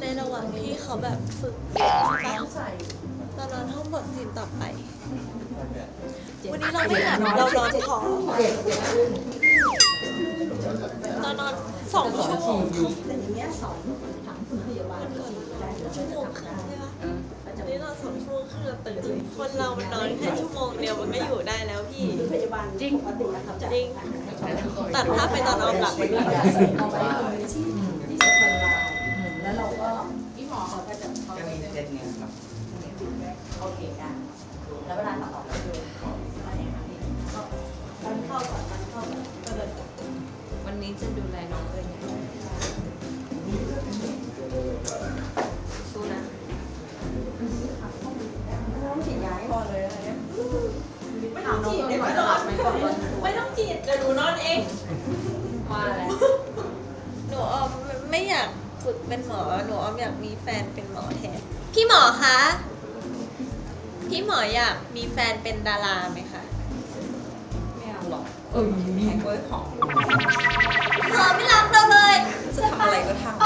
ในระหว่างที่เขาแบบฝึกใช่ปะเรานอนห้องบทซีนต่อไป วันนี้เราไม่หลับเรานอนพอเรานอนสองชั่วโมงชั่วโมงครึ่งใช่ปะวันนี้นอนสองชั่วโมงครึ่งเราตื่นเลยคนเรามันนอนแค่ชั่วโมงเดียวมันก็อยู่ได้แล้วพี่จริงจริง ตัดภาพไปตอนออมหลับวันนี้แล้วเราก็พี่หมอเขาก็จะเขาจะมีเซตเนี้ยครับโอเคได้แล้วเวลาตัดต่อก็ดูอะไรอย่างเงี้ยก็มันเข้าก่อนมันเข้าก็เลยวันนี้จะดูแลน้องเอิญยังไง ไม่อยากฝึกเป็นหมอ หนูออมอยากมีแฟนเป็นหมอแทน พี่หมอคะ พี่หมออยากมีแฟนเป็นดาราไหมคะ ไม่เอาหรอกเออมีแฮกเวิร์ดของหมอไม่รับเราเลย จะทำอะไรก็ทำไปเลย